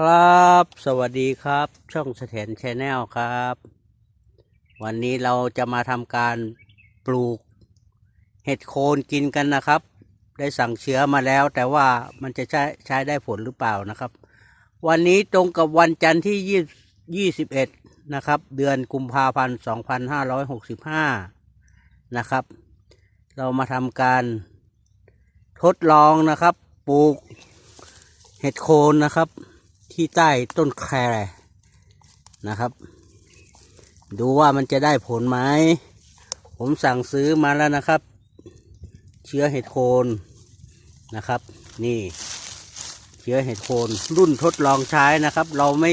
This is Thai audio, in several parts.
ครับ สวัสดีครับ ช่องเสถียรชแนลครับ วันนี้เราจะมาทำการปลูกเห็ดโคนกินกันนะครับ ได้สั่งเชื้อมาแล้ว แต่ว่ามันจะใช้ใช้ได้ผลหรือเปล่านะครับ วันนี้ตรงกับวันจันทร์ที่ยี่ยี่สิบเอ็ดนะครับ เดือนกุมภาพันธ์สองพันห้าร้อยหกสิบห้านะครับ เรามาทำการทดลองนะครับ ปลูกเห็ดโคนนะครับ ที่ใต้ต้นแครนะครับ ดูว่ามันจะได้ผลไหม ผมสั่งซื้อมาแล้วนะครับ เชื้อเห็ดโคนนะครับ นี่ เชื้อเห็ดโคนรุ่นทดลองใช้นะครับ เราไม่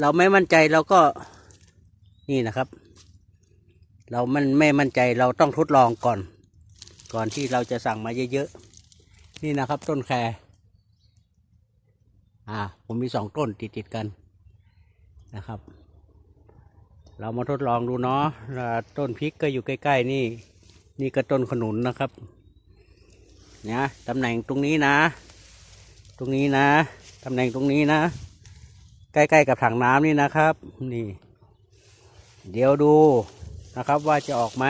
เราไม่มั่นใจเราก็นี่นะครับ เรามันไม่มั่นใจเราต้องทดลองก่อน ก่อนที่เราจะสั่งมาเยอะๆนี่นะครับต้นแคร อ่าผมมีสองต้นติดติดๆกันนะครับ เรามาทดลองดูเนาะต้นพริกก็อยู่ใกล้ ๆ นี่ นี่ก็ต้นขนุนนะครับเนี่ยตำแหน่งตรงนี้นะ ตรงนี้นะตำแหน่งตรงนี้นะ ใกล้ๆกับถังน้ำนี่นะครับ นี่ เดี๋ยวดูนะครับว่าจะออกไหม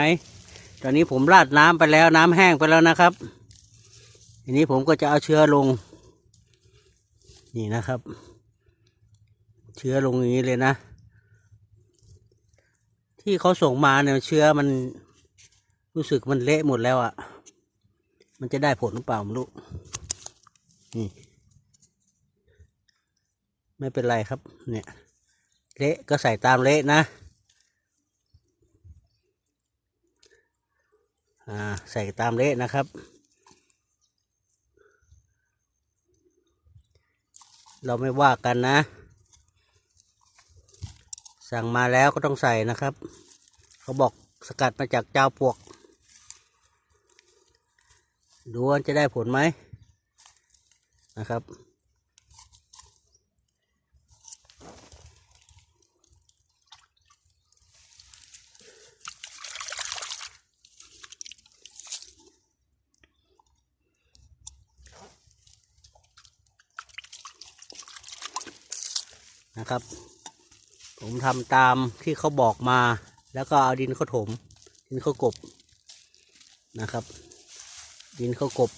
ตอนนี้ผมราดน้ำไปแล้วน้ำแห้งไปแล้วนะครับทีนี้ผมก็จะเอาเชื้อลง นี่นะครับ เชื้อลงอย่างนี้เลยนะ ที่เขาส่งมาเนี่ยเชื้อมันรู้สึกมันเละหมดแล้วอะ่ะ มันจะได้ผลหรือเปล่าไม่รู้นี่ไม่เป็นไรครับ เนี่ย เละก็ใส่ตามเละนะ อ่า ใส่ตามเละนะครับ เราไม่ว่ากันนะ สั่งมาแล้วก็ต้องใส่นะครับ เขาบอกสกัดมาจากเจ้าปวก ดูว่าจะได้ผลไหมนะครับ นะครับ ผมทำตามที่เขาบอกมา แล้วก็เอาดินเขาถม ดินเขากบนะครับ ดินเขากบ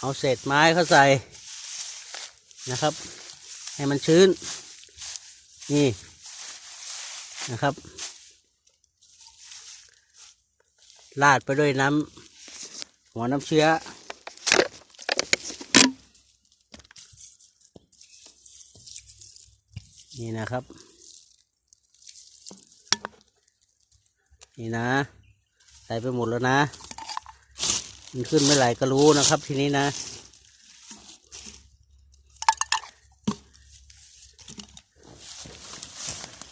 เอาเศษไม้เขาใส่นะครับ ให้มันชื้น นี่นะครับลาดไปด้วยน้ำหัวน้ำเชื้อ นี่นะครับ นี่นะ ใส่ไปหมดแล้วนะ มันขึ้นไม่ไหลก็รู้นะครับทีนี้นะ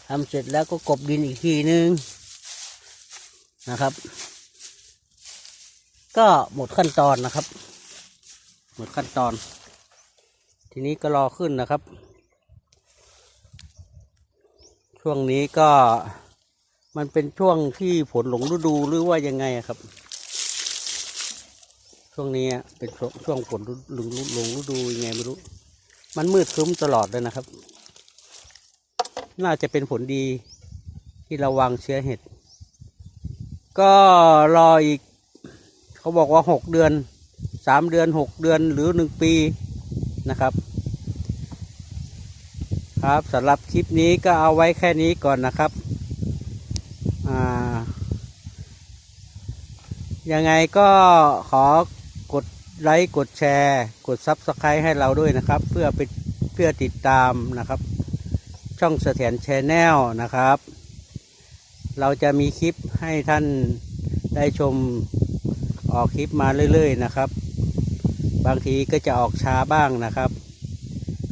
ทำเสร็จแล้วก็กบดินอีกทีนึงนะครับ ก็หมดขั้นตอนนะครับ หมดขั้นตอน ทีนี้ก็รอขึ้นนะครับ ช่วงนี้ก็มันเป็นช่วงที่ฝนหลงฤดูหรือว่ายังไงครับ ช่วงนี้เป็นช่วงฝนหลงหลงฤดูยังไงไม่รู้ มันมืดครึ้มตลอดเลยนะครับ น่าจะเป็นผลดีที่เราวางเชื้อเห็ด ก็รออีก เขาบอกว่าหกเดือนสามเดือนหกเดือนหรือหนึ่งปีนะครับ ครับสำหรับคลิปนี้ก็เอาไว้แค่นี้ก่อนนะครับยังไงก็ขอกดไลค์กดแชร์ กดซับสไครต์ให้เราด้วยนะครับ เพื่อไปเพื่อติดตามนะครับ ช่องเสถียรแชนแนลนะครับ เราจะมีคลิปให้ท่านได้ชมออกคลิปมาเรื่อยๆนะครับ บางทีก็จะออกช้าบ้างนะครับ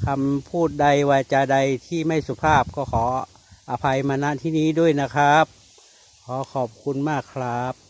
คำพูดใดวาจาใดที่ไม่สุภาพก็ขออภัยมาณที่นี้ด้วยนะครับ ขอขอบคุณมากครับ